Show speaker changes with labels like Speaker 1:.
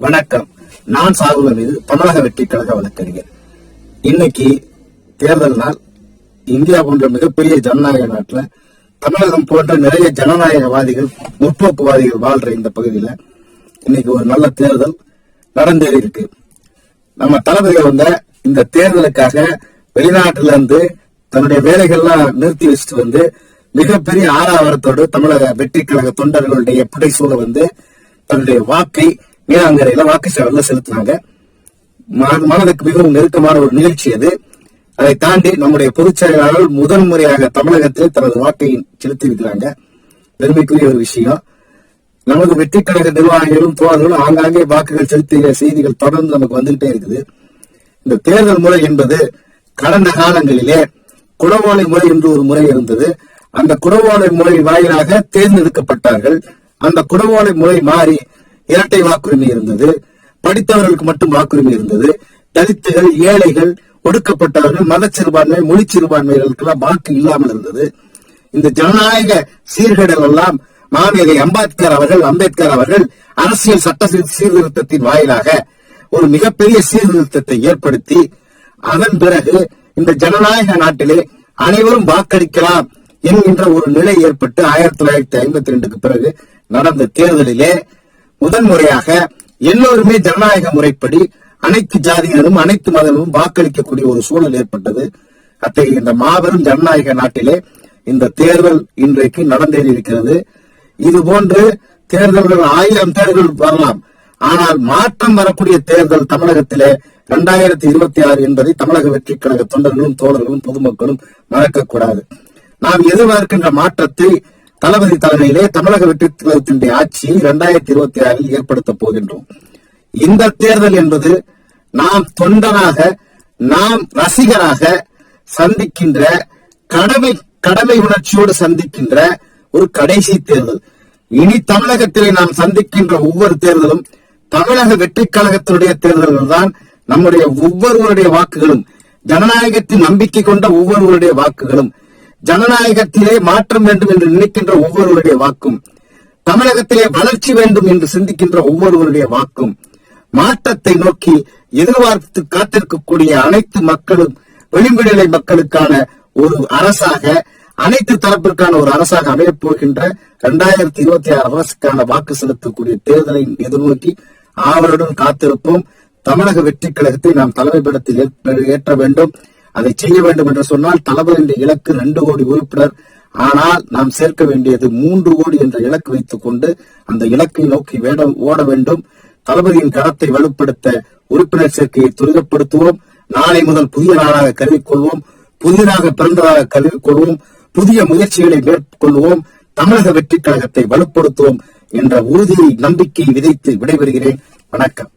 Speaker 1: வணக்கம். நான் சாகுல மீது தமிழக வெற்றி கழக வழக்கறிஞர். இன்னைக்கு தேர்தல் நாள். இந்தியா போன்ற மிகப்பெரிய ஜனநாயக நாட்டுல தமிழகம் போன்ற நிறைய ஜனநாயகவாதிகள் முற்போக்குவாதிகள் வாழ்ற இந்த பகுதியில இன்னைக்கு ஒரு நல்ல தேர்தல் நடந்தேறி இருக்கு. நம்ம தளபதி வந்த இந்த தேர்தலுக்காக வெளிநாட்டுல இருந்து தன்னுடைய வேலைகள்லாம் நிறுத்தி வச்சுட்டு வந்து மிகப்பெரிய ஆறாவரத்தோடு தமிழக வெற்றி கழக தொண்டர்களுடைய புடைசூழ வந்து தன்னுடைய வாக்கை மீனாங்கரையில வாக்கு சேவல்ல செலுத்தினாங்க மனதுக்கு மிகவும் நெருக்கமான ஒரு நிகழ்ச்சி அது. அதை தாண்டி நம்முடைய பொதுச் செயலாளர் முறையாக தமிழகத்தில் தனது வாக்கை செலுத்தியிருக்கிறாங்க பெருமைக்குரிய ஒரு விஷயம். நமது வெற்றி கழக நிர்வாகிகளும் தோழர்களும் ஆங்காங்கே வாக்குகள் செலுத்திய செய்திகள் தொடர்ந்து நமக்கு வந்துகிட்டே இருக்குது. இந்த தேர்தல் முறை என்பது கடந்த காலங்களிலே குடவோலை முறை என்று ஒரு முறை இருந்தது. அந்த குடவோலை முறை வாயிலாக தேர்ந்தெடுக்கப்பட்டார்கள். அந்த குடவோலை முறை மாறி இரட்டை வாக்குரிமை இருந்தது. படித்தவர்களுக்கு மட்டும் வாக்குரிமை இருந்தது. தலித்துகள் ஏழைகள் ஒடுக்கப்பட்டவர்கள் மதச்சிறுபான்மை மொழி சிறுபான்மைகளுக்கெல்லாம் வாக்கு இல்லாமல் இருந்தது. இந்த ஜனநாயக சீர்கேடல் எல்லாம் மாமேதை அம்பேத்கர் அவர்கள் அம்பேத்கர் அவர்கள் அரசியல் சட்ட சீர்திருத்தத்தின் வாயிலாக ஒரு மிகப்பெரிய சீர்திருத்தத்தை ஏற்படுத்தி அதன் பிறகு இந்த ஜனநாயக நாட்டிலே அனைவரும் வாக்களிக்கலாம் என்கின்ற ஒரு நிலை ஏற்பட்டு ஆயிரத்தி தொள்ளாயிரத்தி ஐம்பத்தி ரெண்டுக்கு பிறகு நடந்த தேர்தலிலே முதன்முறையாக எல்லோருமே ஜனநாயக முறைப்படி அனைத்து ஜாதியினரும் அனைத்து மதமும் வாக்களிக்கக்கூடிய ஒரு சூழல் ஏற்பட்டது. அத்தகைய இந்த மாபெரும் ஜனநாயக நாட்டிலே இந்த தேர்தல் இன்றைக்கு நடந்தேறி இருக்கிறது. இது போன்று தேர்தல்கள் ஆயிரம் தேர்தல் வரலாம். ஆனால் மாற்றம் வரக்கூடிய தேர்தல் தமிழகத்திலே இரண்டாயிரத்தி இருபத்தி ஆறு என்பதை தமிழக வெற்றி கழக தொண்டர்களும் தோழர்களும் பொதுமக்களும் மறக்கக்கூடாது. நாம் எதிர்பார்க்கின்ற மாற்றத்தை தளபதி தலைமையிலே தமிழக வெற்றி கழகத்தினுடைய ஆட்சியை இரண்டாயிரத்தி இருபத்தி ஆறில் ஏற்படுத்த போகின்றோம். இந்த தேர்தல் என்பது நாம் தொண்டனாக நாம் ரசிகராக சந்திக்கின்ற கடமை கடமை உணர்ச்சியோடு சந்திக்கின்ற ஒரு கடைசி தேர்தல். இனி தமிழகத்திலே நாம் சந்திக்கின்ற ஒவ்வொரு தேர்தலும் தமிழக வெற்றி கழகத்தினுடைய தேர்தல்கள் தான் நம்முடைய ஒவ்வொருவருடைய வாக்குகளும் ஜனநாயகத்தின் நம்பிக்கை கொண்ட ஒவ்வொருவருடைய வாக்குகளும். ஜனநாயகத்திலே மாற்றம் வேண்டும் என்று நினைக்கின்ற ஒவ்வொருவருடைய வாக்கும் தமிழகத்திலே வளர்ச்சி வேண்டும் என்று சிந்திக்கின்ற ஒவ்வொருவருடைய வாக்கும் மாற்றத்தை நோக்கி எதிர்பார்த்து காத்திருக்கக்கூடிய அனைத்து மக்களும் விளிம்புநிலை மக்களுக்கான ஒரு அரசாக அனைத்து தரப்பிற்கான ஒரு அரசாக அமையப் போகின்ற இரண்டாயிரத்தி இருபத்தி ஆறு அரசுக்கான வாக்கு செலுத்தக்கூடிய தேர்தலை எதிர்நோக்கி ஆவலுடன் காத்திருப்போம். தமிழக வெற்றி கழகத்தை நாம் தலைமைப்படத்தில் ஏற்ற வேண்டும். அதை செய்ய வேண்டும் என்று சொன்னால் தளபதியின் இலக்கு ரெண்டு கோடி உறுப்பினர். ஆனால் நாம் சேர்க்க வேண்டியது மூன்று கோடி என்ற இலக்கு வைத்துக் கொண்டு அந்த இலக்கை நோக்கி வேட ஓட வேண்டும். தளபதியின் களத்தை வலுப்படுத்த உறுப்பினர் சேர்க்கையை துரிதப்படுத்துவோம். நாளை முதல் புதிய நாளாக கருதிக்கொள்வோம் புதிதாக பிறந்ததாக கருதிக்கொள்வோம் புதிய முயற்சிகளை மேற்கொள்வோம். தமிழக வெற்றி கழகத்தை வலுப்படுத்துவோம் என்ற உறுதியை நம்பிக்கை விதைத்து விடைபெறுகிறேன். வணக்கம்.